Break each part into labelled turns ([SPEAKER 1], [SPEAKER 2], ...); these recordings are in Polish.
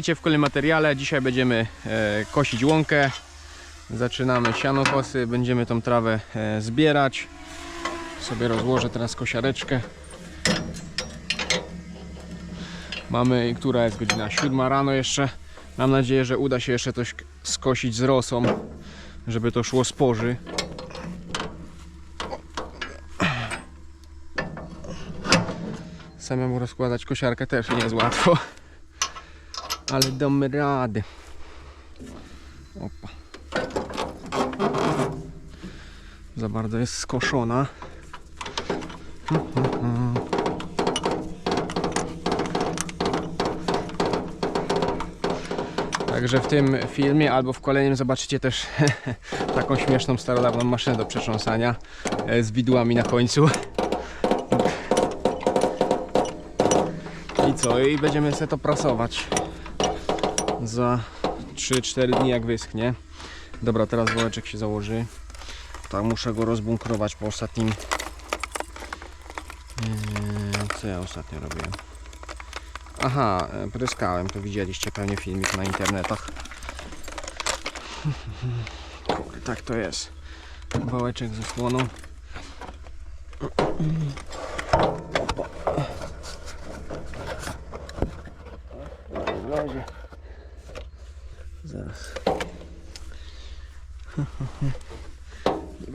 [SPEAKER 1] witajcie w kolejnym materiale. Dzisiaj będziemy e, kosić łąkę. Zaczynamy sianokosy, będziemy tą trawę e, zbierać. Sobie rozłożę teraz kosiareczkę. Mamy, która jest godzina 7 rano jeszcze. Mam nadzieję, że uda się jeszcze coś skosić z rosą, żeby to szło z porzy. Samemu rozkładać kosiarkę też nie jest łatwo. Ale damy rady. Opa. Za bardzo jest skoszona. Także w tym filmie albo w kolejnym zobaczycie też taką śmieszną starodawną maszynę do przetrząsania e, z widłami na końcu. I co? I będziemy sobie to prasować za 3-4 dni jak wyschnie. Dobra, teraz woreczek się założy. Tak, muszę go rozbunkrować po ostatnim. Eee, co ja ostatnio robiłem? Aha, e, pryskałem, to widzieliście pewnie filmik na internetach. Kurde, tak to jest. Wałeczek ze słoną.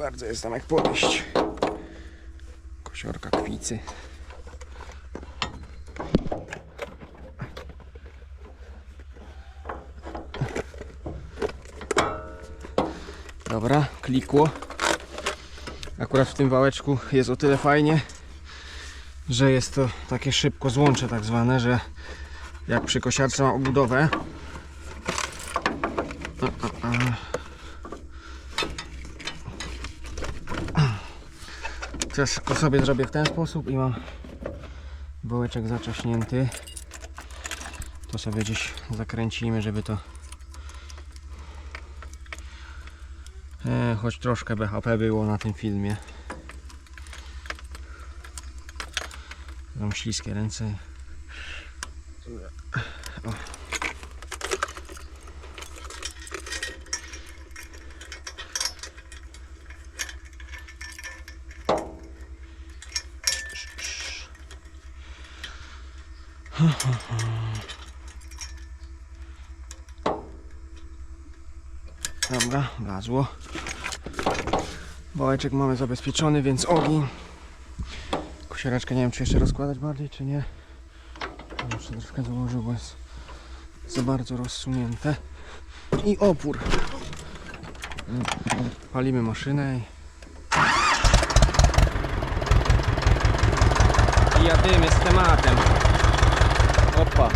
[SPEAKER 1] Bardzo jest tam jak podejść. Kosiorka kwicy. Dobra, klikło. Akurat w tym wałeczku jest o tyle fajnie, że jest to takie szybko złącze tak zwane, że jak przy kosiarce ma obudowę. A, a, a. Teraz go sobie zrobię w ten sposób i mam wołeczek zaczaśnięty. To sobie gdzieś zakręcimy, żeby to e, choć troszkę BHP było na tym filmie. Mam śliskie ręce. Dobra, wlazło. Wałeczek mamy zabezpieczony, więc ogień. Kosiareczkę nie wiem, czy jeszcze rozkładać bardziej, czy nie. Muszę troszkę założył, bo jest za bardzo rozsunięte. I opór. Palimy maszynę i... I jadym jest tematem. Opa.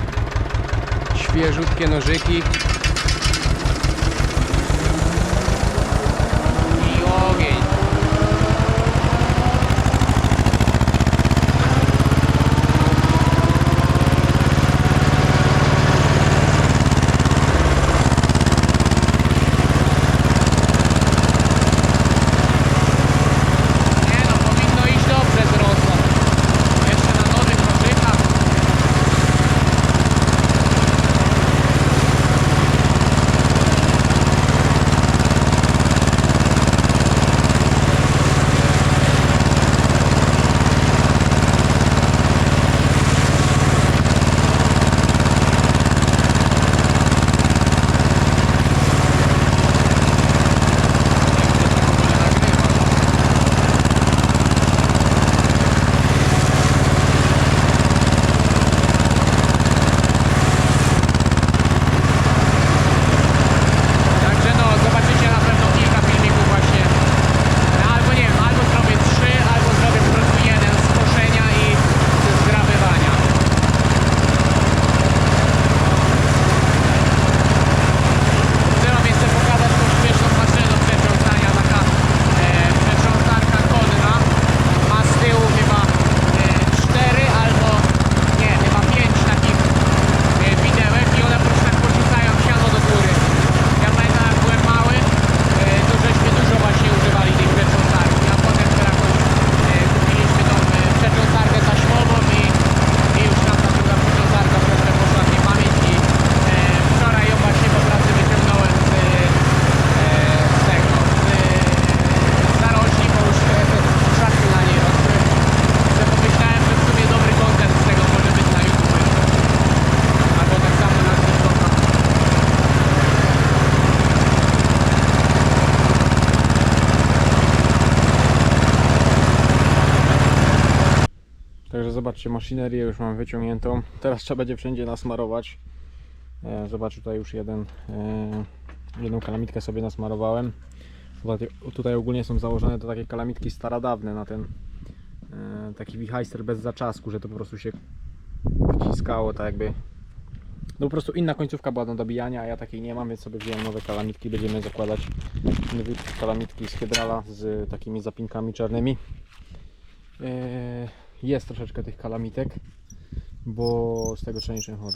[SPEAKER 1] Świeżutkie nożyki.
[SPEAKER 2] Zobaczcie, maszynerię już mam wyciągniętą. Teraz trzeba będzie wszędzie nasmarować. E, Zobacz, tutaj już jeden, e, jedną kalamitkę sobie nasmarowałem. Tutaj, tutaj ogólnie są założone to takie kalamitki starodawne na ten e, taki wichajster bez zaczasku, że to po prostu się wciskało tak jakby no po prostu inna końcówka była do dobijania, a ja takiej nie mam, więc sobie wziąłem nowe kalamitki. Będziemy zakładać nowe kalamitki z Hydrala z takimi zapinkami czarnymi. Jest troszeczkę tych kalamitek, bo z tego o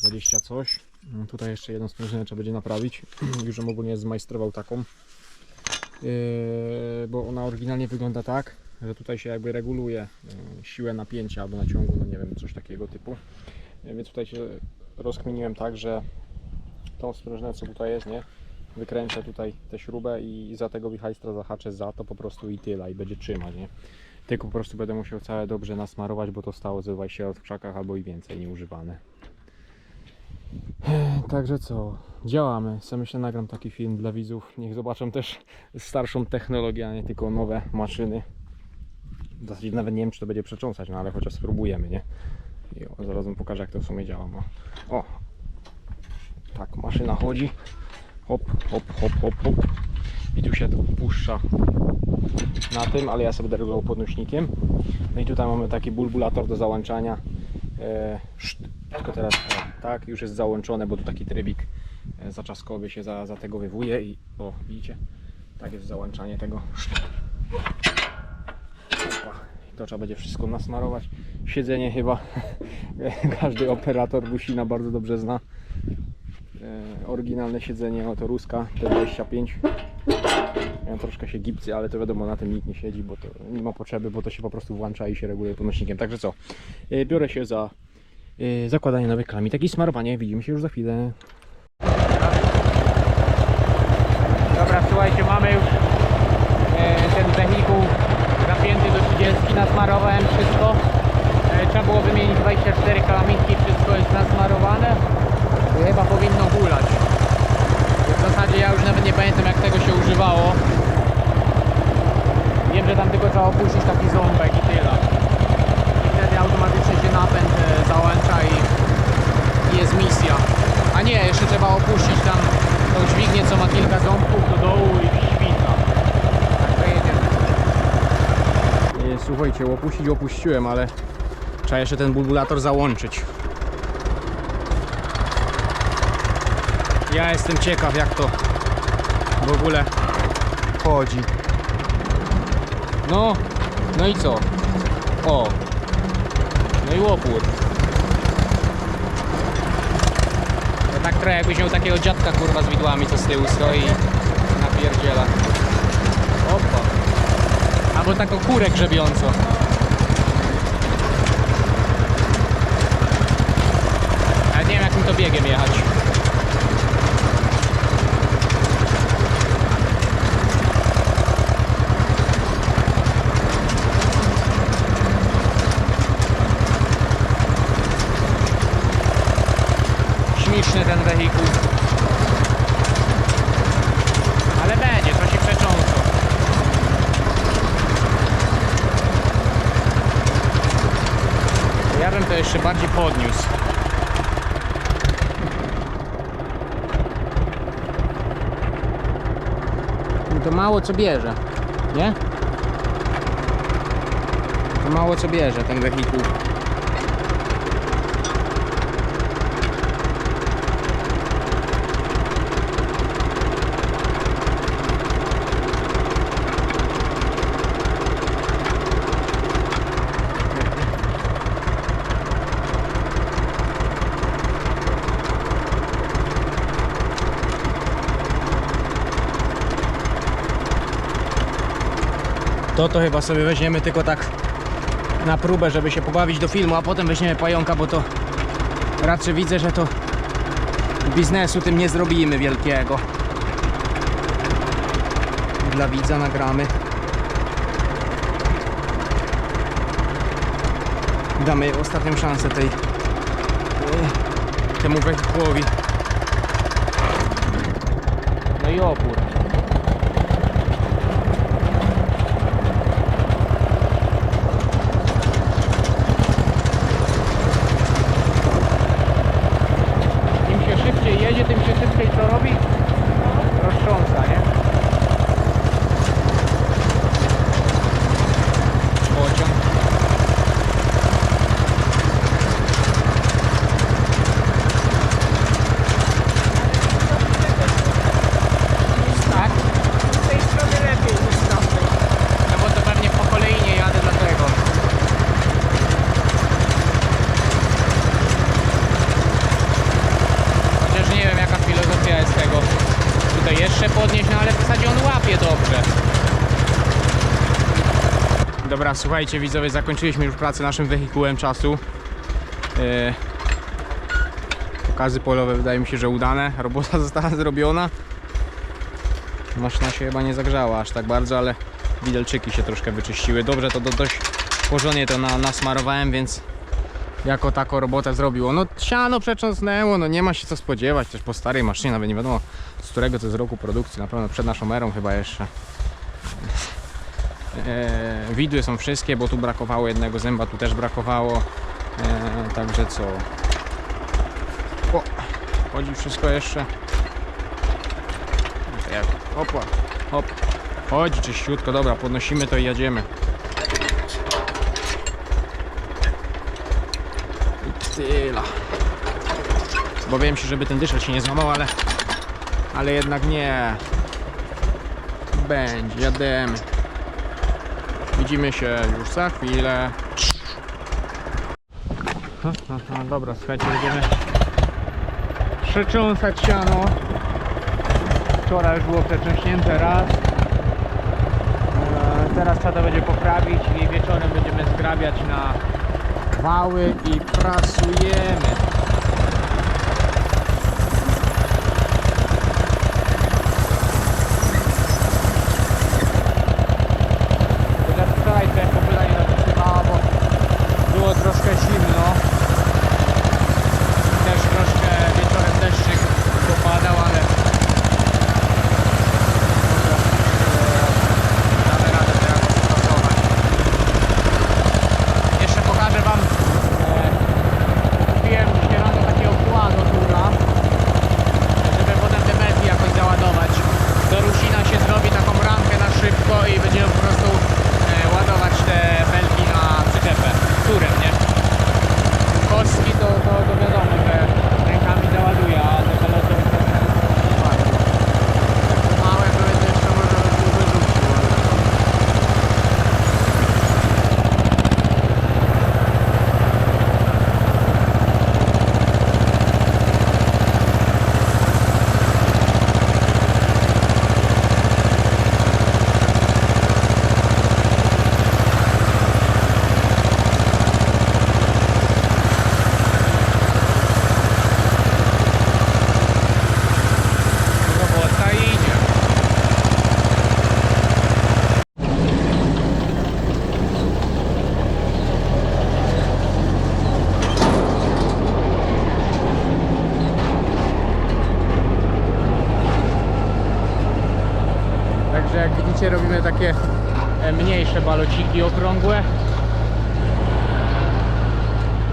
[SPEAKER 2] 20 coś. Tutaj jeszcze jedną sprężynę trzeba będzie naprawić. Już ją ogólnie zmajstrował taką. Eee, Bo ona oryginalnie wygląda tak, że tutaj się jakby reguluje e, siłę napięcia albo naciągu, no nie wiem, coś takiego typu. E, Więc tutaj się rozkminiłem tak, że tą sprężynę co tutaj jest, nie? Wykręcę tutaj tę śrubę i za tego wichajstra zahaczę za to po prostu i tyle i będzie trzymać, nie? Tylko po prostu będę musiał całe dobrze nasmarować, bo to stało ze 20 lat w krzakach albo i więcej nieużywane. Także co, działamy. Sam myślę nagram taki film dla widzów. Niech zobaczą też starszą technologię, a nie tylko nowe maszyny. W zasadzie nawet nie wiem czy to będzie przecząsać, no ale chociaż spróbujemy, nie? I zaraz wam pokażę jak to w sumie działa. Bo... O! Tak, maszyna chodzi. Hop, hop, hop, hop, hop. I tu się to puszcza na tym, ale ja sobie będę regulował podnośnikiem. No i tutaj mamy taki bulbulator do załączania. E, tylko teraz o, tak, już jest załączone, bo tu taki trybik e, zaczaskowy się za, zategowywuje i o, widzicie? Tak jest załączanie tego. I To trzeba będzie wszystko nasmarować. Siedzenie chyba każdy operator Busina bardzo dobrze zna. E, oryginalne siedzenie, oto Ruska T25. Ja troszkę się gipcy, ale to wiadomo, na tym nikt nie siedzi, bo to nie ma potrzeby, bo to się po prostu włącza i się reguluje podnośnikiem. Także co, e, biorę się za e, zakładanie nowych klamitek i smarowanie. Widzimy się już za chwilę.
[SPEAKER 3] Dobra, słuchajcie, mamy już e, ten wehikuł zapięty do 30, nasmarowałem wszystko. E, trzeba było wymienić 24 kalamitki, wszystko jest nasmarowane. Chyba powinno gulać. W zasadzie ja już nawet nie pamiętam jak tego się używało. Wiem, że tam tylko trzeba opuścić taki ząbek i tyle. I wtedy automatycznie się napęd e, załącza i, jest misja. A nie, jeszcze trzeba opuścić tam tą dźwignię, co ma kilka ząbków do dołu i świta. Także jedziemy.
[SPEAKER 2] E, Słuchajcie, opuścić opuściłem, ale trzeba jeszcze ten bulbulator załączyć. Ja jestem ciekaw jak to w ogóle chodzi. No, no i co? O, no i łopór.
[SPEAKER 3] To tak trochę jakbyś miał takiego dziadka kurwa z widłami, co z tyłu stoi i napierdziela. Opa. Albo taką kurę grzebiącą. Ale nie wiem jakim to biegiem jechać. Śmieszny ten wehikuł. Ale będzie, to się przecząco. Ja bym to jeszcze bardziej podniósł. No To mało co bierze, nie? To mało co bierze ten wehikuł.
[SPEAKER 2] To to chyba sobie weźmiemy tylko tak na próbę, żeby się pobawić do filmu, a potem weźmiemy pająka, bo to raczej widzę, że to biznesu tym nie zrobimy wielkiego. Dla widza nagramy. Damy ostatnią szansę tej temu wehikułowi.
[SPEAKER 3] No i opór.
[SPEAKER 2] Dobra, słuchajcie widzowie, zakończyliśmy już pracę naszym wehikułem czasu. E, Pokazy polowe wydaje mi się, że udane. Robota została zrobiona. Maszyna się chyba nie zagrzała aż tak bardzo, ale widelczyki się troszkę wyczyściły. Dobrze, to do, dość porządnie to na, nasmarowałem, więc jako taką robotę zrobiło. No siano przecząsnęło, no nie ma się co spodziewać, też po starej maszynie, nawet nie wiadomo z którego to jest roku produkcji, na pewno przed naszą erą chyba jeszcze. E, widły są wszystkie, bo tu brakowało jednego zęba, tu też brakowało. E, także co? O, chodzi wszystko jeszcze. No jak? Hopła, hop. Chodzi czyściutko, dobra, podnosimy to i jedziemy. I tyle. Obawiałem się, żeby ten dyszel się nie złamał, ale... Ale jednak nie. Będzie, jademy. Widzimy się już za chwilę. Ha, ha, ha, dobra, słuchajcie, będziemy przecząsać siano. Wczoraj już było przecząśnięte raz. Eee, Teraz trzeba to będzie poprawić i wieczorem będziemy zgrabiać na wały i prasujemy. Chociaż wczoraj trochę pogoda nie dopisywała, bo było troszkę zimno. Też troszkę wieczorem deszczyk popadał, ale może e, damy radę to jakoś spasować. Jeszcze pokażę Wam e, kupiłem śpiewanego takiego kładu tura, żeby potem te belki jakoś załadować. Do Rusina się zrobi taką ramkę na szybko i będziemy po prostu e, ładować te belki na przyczepę turem, nie? Kostki to, to, to wiadomo, że rękami załaduje, a te pelety Małe były to jeszcze może by wyrzucił, ale... Robota idzie. Także jak widzicie robimy takie e, mniejsze balociki okrągłe.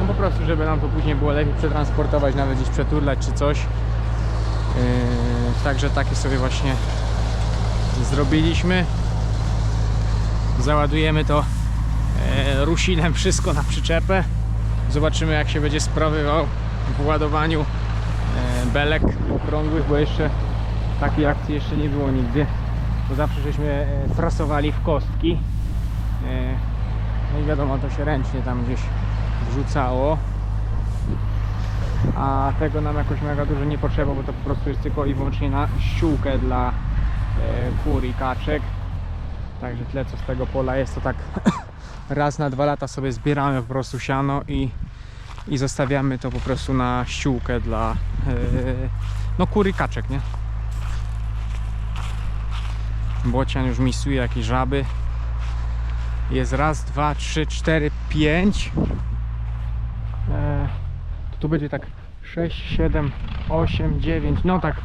[SPEAKER 2] No po prostu, żeby nam to później było lepiej przetransportować, nawet gdzieś przeturlać czy coś. Yy, Także takie sobie właśnie zrobiliśmy. Załadujemy to e, rusinem wszystko na przyczepę. Zobaczymy jak się będzie sprawował w ładowaniu e, belek okrągłych, bo jeszcze takiej akcji jeszcze nie było nigdy. Bo zawsze żeśmy e, frasowali w kostki. E, No i wiadomo, to się ręcznie tam gdzieś wrzucało a tego nam jakoś mega dużo nie potrzeba, bo to po prostu jest tylko i wyłącznie na ściółkę dla e, kur i kaczek. Także tyle co z tego pola jest, to tak raz na dwa lata sobie zbieramy po prostu siano i, i zostawiamy to po prostu na ściółkę dla e, no i kaczek, nie? Bocian już misuje jakieś żaby. Jest raz, dwa, trzy, cztery, pięć. E, tu będzie tak 6, 7, 8, 9, no tak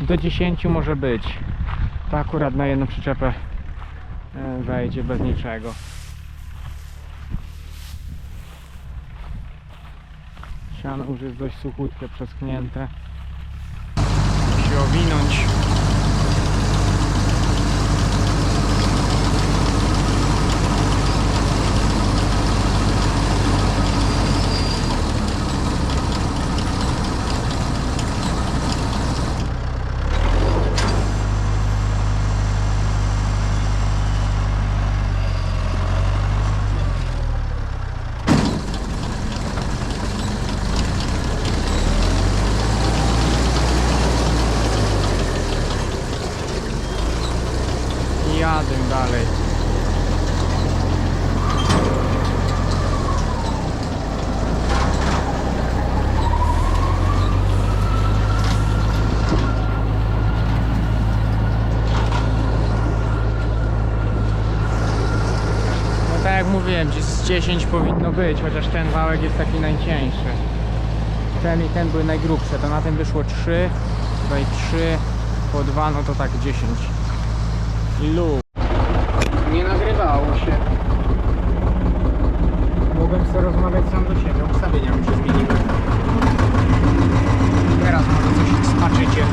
[SPEAKER 2] do 10 może być. To akurat na jedną przyczepę e, wejdzie bez niczego. Siano już jest dość suchutkie, przeschnięte. Musi owinąć. Z 10 powinno być, chociaż ten wałek jest taki najcieńszy. Ten i ten były najgrubsze, to na tym wyszło 3, tutaj 3, po 2, no to tak 10. Lu. Nie nagrywało się. Mogłem sobie rozmawiać sam do siebie, ustawienia mi się zmieniły. Teraz może coś smaczycie.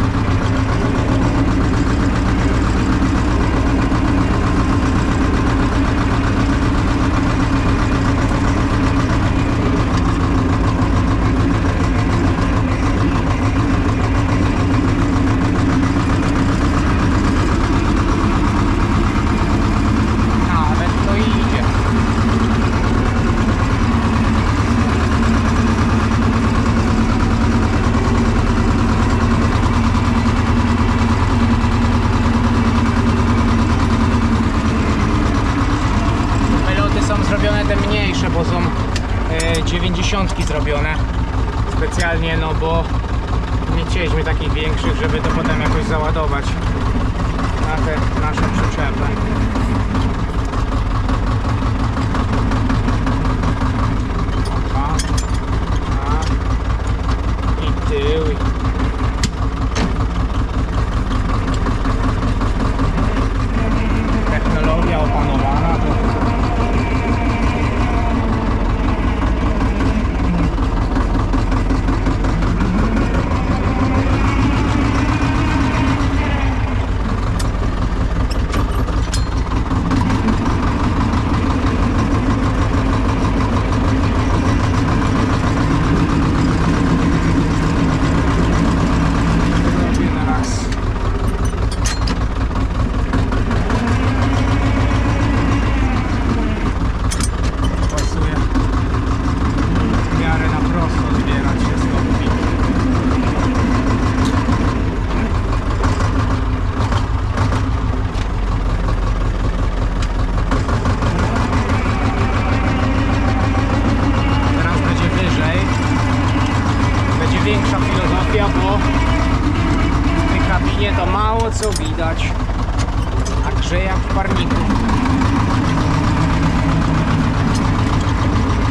[SPEAKER 2] Parniku.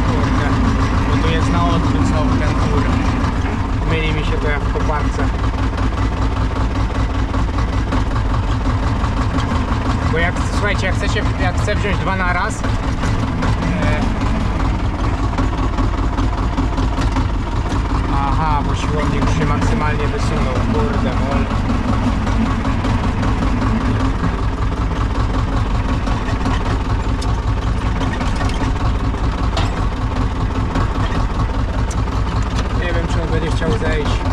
[SPEAKER 2] Kurde, bo tu jest na odwrót znowu ten kur. Myli mi się to jak w koparce. Bo jak, słuchajcie, jak chcecie, jak chcę wziąć dwa na raz, e, Aha, bo siłownik się maksymalnie wysunął. Kurde, mol. Nie wiem,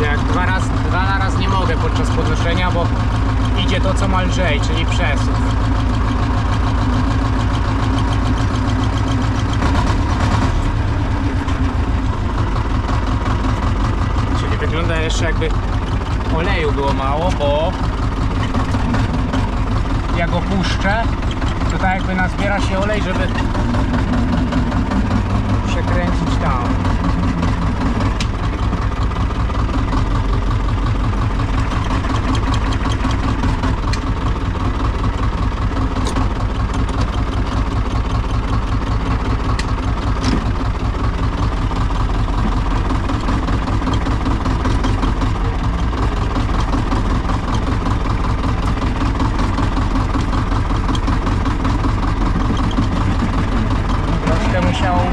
[SPEAKER 2] że jak dwa, raz, dwa na raz nie mogę podczas podnoszenia, bo idzie to co ma lżej, czyli przesuw. Czyli wygląda jeszcze jakby oleju było mało, bo jak go puszczę, to tak jakby nazbiera się olej, żeby przekręcić tam.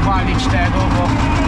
[SPEAKER 2] Uwalić tego, bo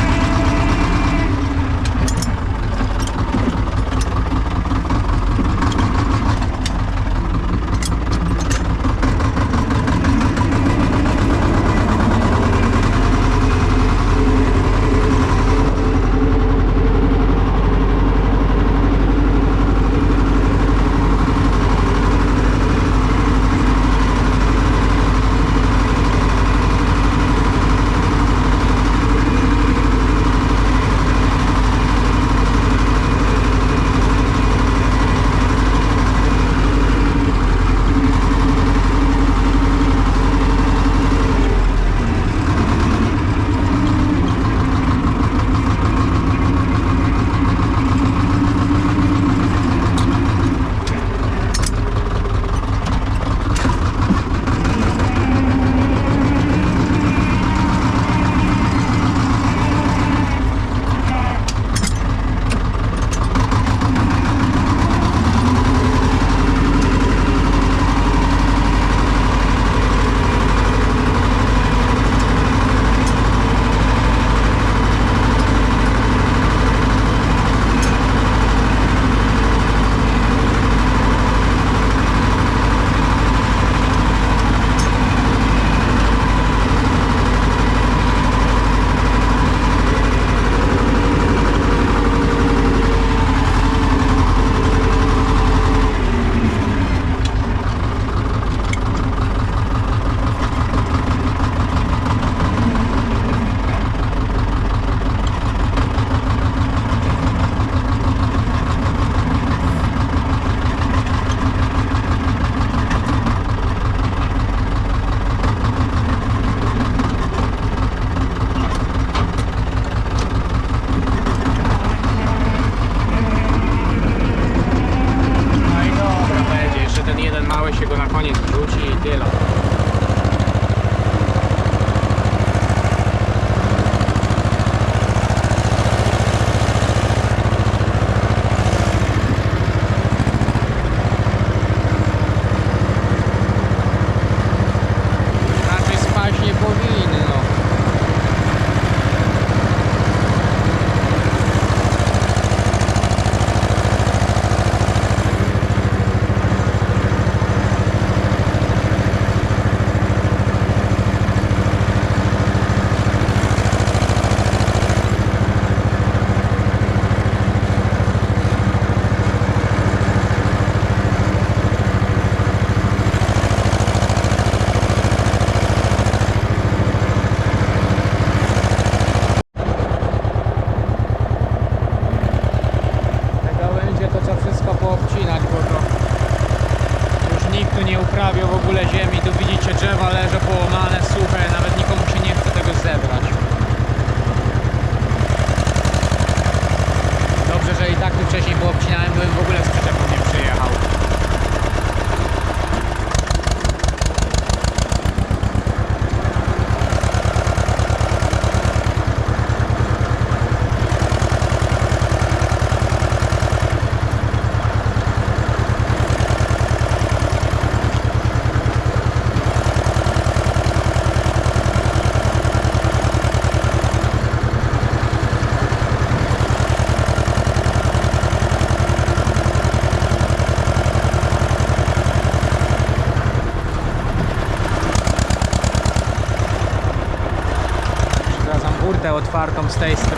[SPEAKER 2] stay safe.